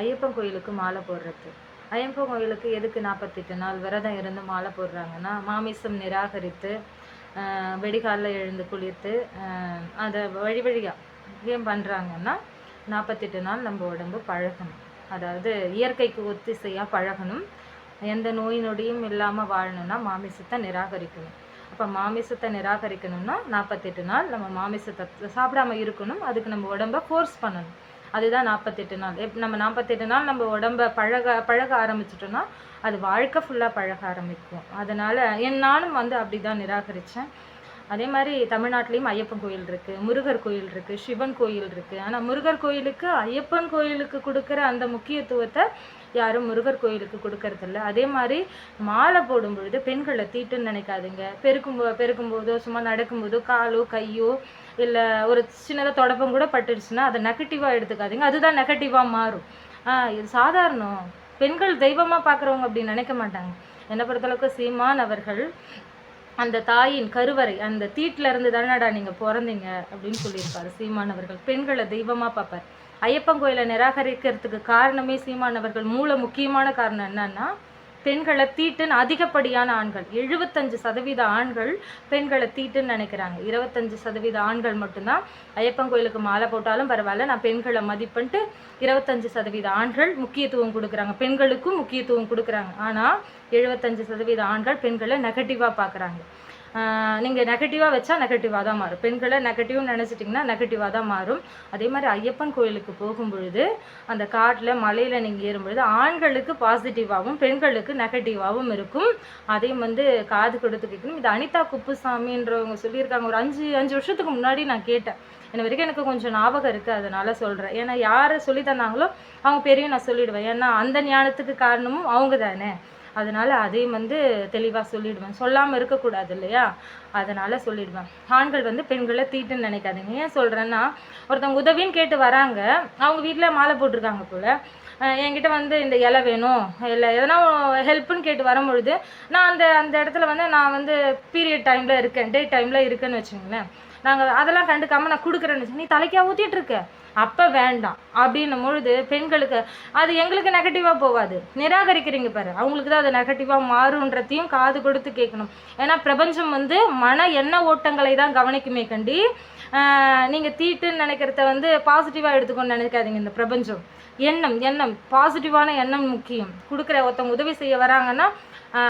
ஐயப்பன் கோயிலுக்கு மாலை போடுறது. ஐயப்பன் கோயிலுக்கு எதுக்கு நாற்பத்தெட்டு நாள் விரதம் இருந்து மாலை போடுறாங்கன்னா மாமிசம் நிராகரித்து வெடிகாலில் எழுந்து குளித்து அதை வழி வழியாக ஏன் பண்ணுறாங்கன்னா நாற்பத்தெட்டு நாள் நம்ம உடம்பு பழகணும். அதாவது இயற்கைக்கு ஒத்திசையாக பழகணும். எந்த நோய் நொடியும் இல்லாமல் வாழணும்னா மாமிசத்தை நிராகரிக்கணும். அப்போ மாமிசத்தை நிராகரிக்கணும்னா நாற்பத்தெட்டு நாள் நம்ம மாமிசத்தை சாப்பிடாம இருக்கணும். அதுக்கு நம்ம உடம்ப ஃபோர்ஸ் பண்ணணும். அதுதான் நாற்பத்தெட்டு நாள். எப் நம்ம நாற்பத்தெட்டு நாள் நம்ம உடம்ப பழக பழக ஆரம்பிச்சிட்டோம்னா அது வாழ்க்கை ஃபுல்லாக பழக ஆரம்பிக்கும். அதனால் என் நானும் வந்து அப்படி தான் நிராகரித்தேன் அதே மாதிரி தமிழ்நாட்டிலையும் ஐயப்பன் கோயில் இருக்குது முருகர் கோயில் இருக்குது சிவன் கோயில் இருக்குது ஆனால் முருகர் கோயிலுக்கு ஐயப்பன் கோயிலுக்கு கொடுக்குற அந்த முக்கியத்துவத்தை யாரும் முருகர் கோயிலுக்கு கொடுக்கறதில்ல. அதே மாதிரி மாலை போடும் பொழுது பெண்களை தீட்டுன்னு நினைக்காதுங்க. பெருக்கும் பெருக்கும் போதோ சும்மா நடக்கும்போதோ காலோ கையோ இல்லை ஒரு சின்னதாக தொடப்பம் கூட பட்டுடுச்சுன்னா அதை நெகட்டிவாக எடுத்துக்காதீங்க. அதுதான் நெகட்டிவாக மாறும். இது சாதாரணம். பெண்கள் தெய்வமாக பார்க்குறவங்க அப்படி நினைக்க மாட்டாங்க. என்னை பொறுத்தளவுக்கு சீமான் அவர்கள் அந்த தாயின் கருவறை அந்த தீட்டுல இருந்து தானடா நீங்கள் பிறந்தீங்க அப்படின்னு சொல்லியிருப்பாரு சீமானவர்கள் பெண்களை தெய்வமாக பார்ப்பார். ஐயப்பன் கோயிலை நிராகரிக்கிறதுக்கு காரணமே சீமானவர்கள் மூல முக்கியமான காரணம் என்னன்னா பெண்களை தீட்டுன்னு அதிகப்படியான ஆண்கள் எழுபத்தஞ்சு சதவீத ஆண்கள் பெண்களை தீட்டுன்னு நினைக்கிறாங்க. இருபத்தஞ்சு சதவீத ஆண்கள் மட்டும்தான் ஐயப்பன் கோயிலுக்கு மாலை போட்டாலும் பரவாயில்ல நான் பெண்களை மதிப்பன்ட்டு இருபத்தஞ்சு சதவீத ஆண்கள் முக்கியத்துவம் கொடுக்குறாங்க. பெண்களுக்கும் முக்கியத்துவம் கொடுக்குறாங்க. ஆனால் எழுபத்தஞ்சு சதவீத ஆண்கள் பெண்களை நெகட்டிவாக பார்க்குறாங்க. நீங்கள் நெகட்டிவாக வச்சா நெகட்டிவாக தான் மாறும். பெண்களை நெகட்டிவ்னு நினச்சிட்டிங்கன்னா நெகட்டிவாக தான் மாறும். அதே மாதிரி ஐயப்பன் கோயிலுக்கு போகும் பொழுது அந்த காட்டில் மலையில் நீங்கள் ஏறும் பொழுது ஆண்களுக்கு பாசிட்டிவாகவும் பெண்களுக்கு நெகட்டிவாகவும் இருக்கும். அதையும் வந்து காது கொடுத்து கேட்கணும். இது அனிதா குப்புசாமின்றவங்க சொல்லியிருக்காங்க. ஒரு அஞ்சு அஞ்சு வருஷத்துக்கு முன்னாடி நான் கேட்டேன். இன்ன வரைக்கும் எனக்கு கொஞ்சம் ஞாபகம் இருக்குது அதனால் சொல்கிறேன் ஏன்னா யாரை சொல்லி தந்தாங்களோ அவங்க பேரையும் நான் சொல்லிவிடுவேன் ஏன்னா அந்த ஞானத்துக்கு காரணமும் அவங்க தானே. அதனால அதையும் வந்து தெளிவாக சொல்லிடுவேன். சொல்லாமல் இருக்கக்கூடாது இல்லையா? அதனால சொல்லிடுவேன். ஆண்கள் வந்து பெண்களை தீட்டுன்னு நினைக்காதீங்க. ஏன் சொல்கிறேன்னா ஒருத்தவங்க உதவின்னு கேட்டு வராங்க அவங்க வீட்டில் மாலை போட்டிருக்காங்க போல் என்கிட்ட வந்து இந்த இலை வேணும் இல்லை எதனா ஹெல்ப்புன்னு கேட்டு வரும்பொழுது நான் அந்த அந்த இடத்துல வந்து நான் வந்து பீரியட் டைமில் இருக்கேன் டே டைமில் இருக்கேன்னு வச்சுங்களேன் நாங்கள் அதெல்லாம் கண்டுக்காமல் நான் கொடுக்குறேன்னு நீ தலைக்கா ஊற்றிட்டு இருக்க. அப்போ வேண்டாம். அப்படின்னும் பொழுது பெண்களுக்கு அது எங்களுக்கு நெகட்டிவாக போகாது. நிராகரிக்கிறீங்க பாரு. அவங்களுக்கு தான் அது நெகட்டிவாக மாறுன்றதையும் காது கொடுத்து கேட்கணும். ஏன்னா பிரபஞ்சம் வந்து மன எண்ண ஓட்டங்களை தான் கவனிக்குமே கண்டி. நீங்கள் தீட்டுன்னு நினைக்கிறத வந்து பாசிட்டிவாக எடுத்துக்கொண்டு நினைக்காதீங்க இந்த பிரபஞ்சம். எண்ணம் எண்ணம். பாசிட்டிவான எண்ணம் முக்கியம். கொடுக்குற ஒருத்தவங்க உதவி செய்ய வராங்கன்னா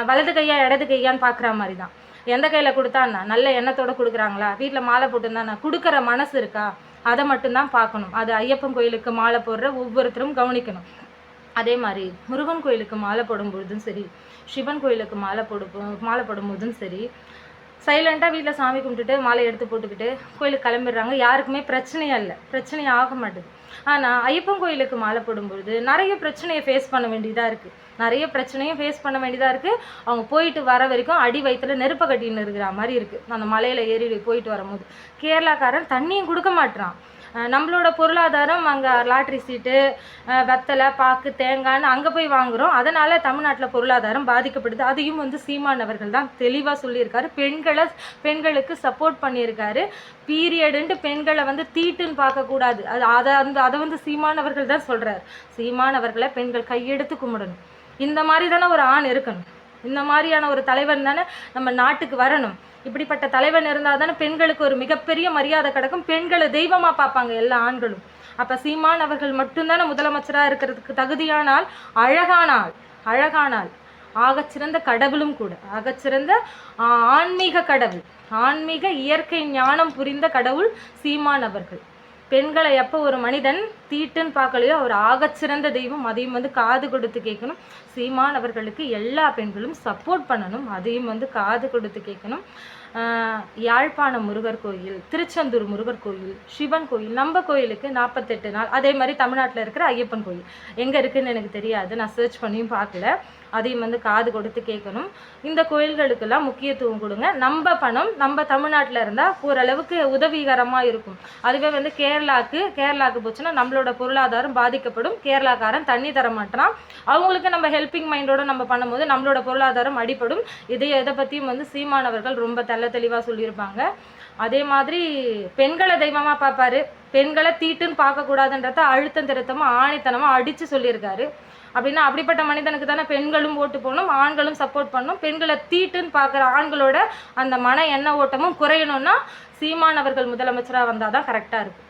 வலது கையா இடது கையான்னு பார்க்குற மாதிரி தான். எந்த கையில் கொடுத்தான்னா நல்ல எண்ணத்தோடு கொடுக்குறாங்களா? வீட்டில் மாலை போட்டுருந்தாண்ணா கொடுக்குற மனசு இருக்கா? அதை மட்டும்தான் பார்க்கணும். அது ஐயப்பன் கோயிலுக்கு மாலை போடுற ஒவ்வொருத்தரும் கவனிக்கணும். அதே மாதிரி முருகன் கோயிலுக்கு மாலை போடும்பொழுதும் சரி சிவன் கோயிலுக்கு மாலை போடு மாலை போடும்போதும் சரி சைலண்ட்டாக வீட்டில் சாமி கும்பிட்டுட்டு மாலை எடுத்து போட்டுக்கிட்டு கோயிலுக்கு கிளம்பிடுறாங்க. யாருக்குமே பிரச்சனையே இல்லை. பிரச்சனையே ஆக மாட்டுது. ஆனால் ஐயப்பன் கோயிலுக்கு மாலை போடும்பொழுது நிறைய பிரச்சனையை ஃபேஸ் பண்ண வேண்டியதாக இருக்குது நிறைய பிரச்சனையும் ஃபேஸ் பண்ண வேண்டியதாக இருக்குது அவங்க போயிட்டு வர வரைக்கும் அடி வயிற்றுல நெருப்ப கட்டின்னு இருக்கிற மாதிரி இருக்குது அந்த மலையில் ஏறி போயிட்டு வரும்போது. கேரளாக்காரன் தண்ணியும் கொடுக்க மாட்றான். நம்மளோட பொருளாதாரம் அங்கே லாட்ரி சீட்டு வெத்தலை பாக்கு தேங்காய்னு அங்கே போய் வாங்குகிறோம் அதனால் தமிழ்நாட்டில் பொருளாதாரம் பாதிக்கப்படுது. அதையும் வந்து சீமான் அவர்கள் தான் தெளிவாக சொல்லியிருக்காரு. பெண்களை பெண்களுக்கு சப்போர்ட் பண்ணியிருக்காரு. பீரியடுன்ட்டு பெண்களை வந்து தீட்டுன்னு பார்க்கக்கூடாது அது அதை அந்த அதை வந்து சீமானவர்கள் தான் சொல்கிறார் சீமானவர்களை பெண்கள் கையெடுத்து கும்பிடணும். இந்த மாதிரி தானே ஒரு ஆண் இருக்கணும். இந்த மாதிரியான ஒரு தலைவன் தானே நம்ம நாட்டுக்கு வரணும். இப்படிப்பட்ட தலைவன் இருந்தால் தானே பெண்களுக்கு ஒரு மிகப்பெரிய மரியாதை கிடக்கும். பெண்களை தெய்வமாக பார்ப்பாங்க எல்லா ஆண்களும். அப்போ சீமான் அவர்கள் மட்டும்தானே முதலமைச்சராக இருக்கிறதுக்கு தகுதியானால் அழகானால் அழகானால் ஆகச்சிறந்த கடவுளும் கூட ஆகச்சிறந்த ஆன்மீக கடவுள் ஆன்மீக இயற்கை ஞானம் புரிந்த கடவுள் சீமான் அவர்கள். பெண்களை எப்போ ஒரு மனிதன் தீட்டுன்னு பார்க்கலையோ அவர் ஆகச்சிறந்த தெய்வம். அதையும் வந்து காது கொடுத்து கேட்கணும். சீமான் அவர்களுக்கு எல்லா பெண்களும் சப்போர்ட் பண்ணணும். அதையும் வந்து காது கொடுத்து கேட்கணும். யாழ்ப்பாண யாழ்ப்பாணம் முருகர் கோயில் திருச்செந்தூர் முருகர் கோயில் சிவன் கோயில் நம்ம கோயிலுக்கு நாற்பத்தெட்டு நாள். அதே மாதிரி தமிழ்நாட்டில் இருக்கிற ஐயப்பன் கோயில். எங்கே இருக்குன்னு எனக்கு தெரியாது. நான் சர்ச் பண்ணியும் பார்க்கல. அதையும் வந்து காது கொடுத்து கேட்கணும். இந்த கோயில்களுக்கெல்லாம் முக்கியத்துவம் கொடுங்க. நம்ம பணம் நம்ம தமிழ்நாட்டில் இருந்தால் ஓரளவுக்கு உதவிகரமாக இருக்கும். அதுவே வந்து கேரளாவுக்கு கேரளாவுக்கு போச்சுன்னா நம்மளோட பொருளாதாரம் பாதிக்கப்படும். கேரளாக்காரன் தண்ணி தர மாட்டான் அவங்களுக்கு நம்ம ஹெல்பிங் மைண்டோட நம்ம பண்ணும்போது நம்மளோட பொருளாதாரம் அடிப்படும் இதை எதை பற்றியும் வந்து சீமானவர்கள் ரொம்ப தெள்ள தெளிவாக சொல்லியிருப்பாங்க. அதே மாதிரி பெண்களை தெய்வமாக பார்ப்பாரு பெண்களை தீட்டுன்னு பார்க்கக்கூடாதுன்றத அழுத்தம் திருத்தமாக ஆணித்தனமாக அடித்து சொல்லியிருக்காரு. அப்படின்னா அப்படிப்பட்ட மனிதனுக்கு தானே பெண்களும் ஓட்டு போடணும் ஆண்களும் சப்போர்ட் பண்ணணும். பெண்களை தீட்டுன்னு பார்க்குற ஆண்களோட அந்த மன எண்ண ஓட்டமும் குறையணும்னா சீமான் அவர்கள் முதலமைச்சராக வந்தால் தான் கரெக்டாக இருக்கும்.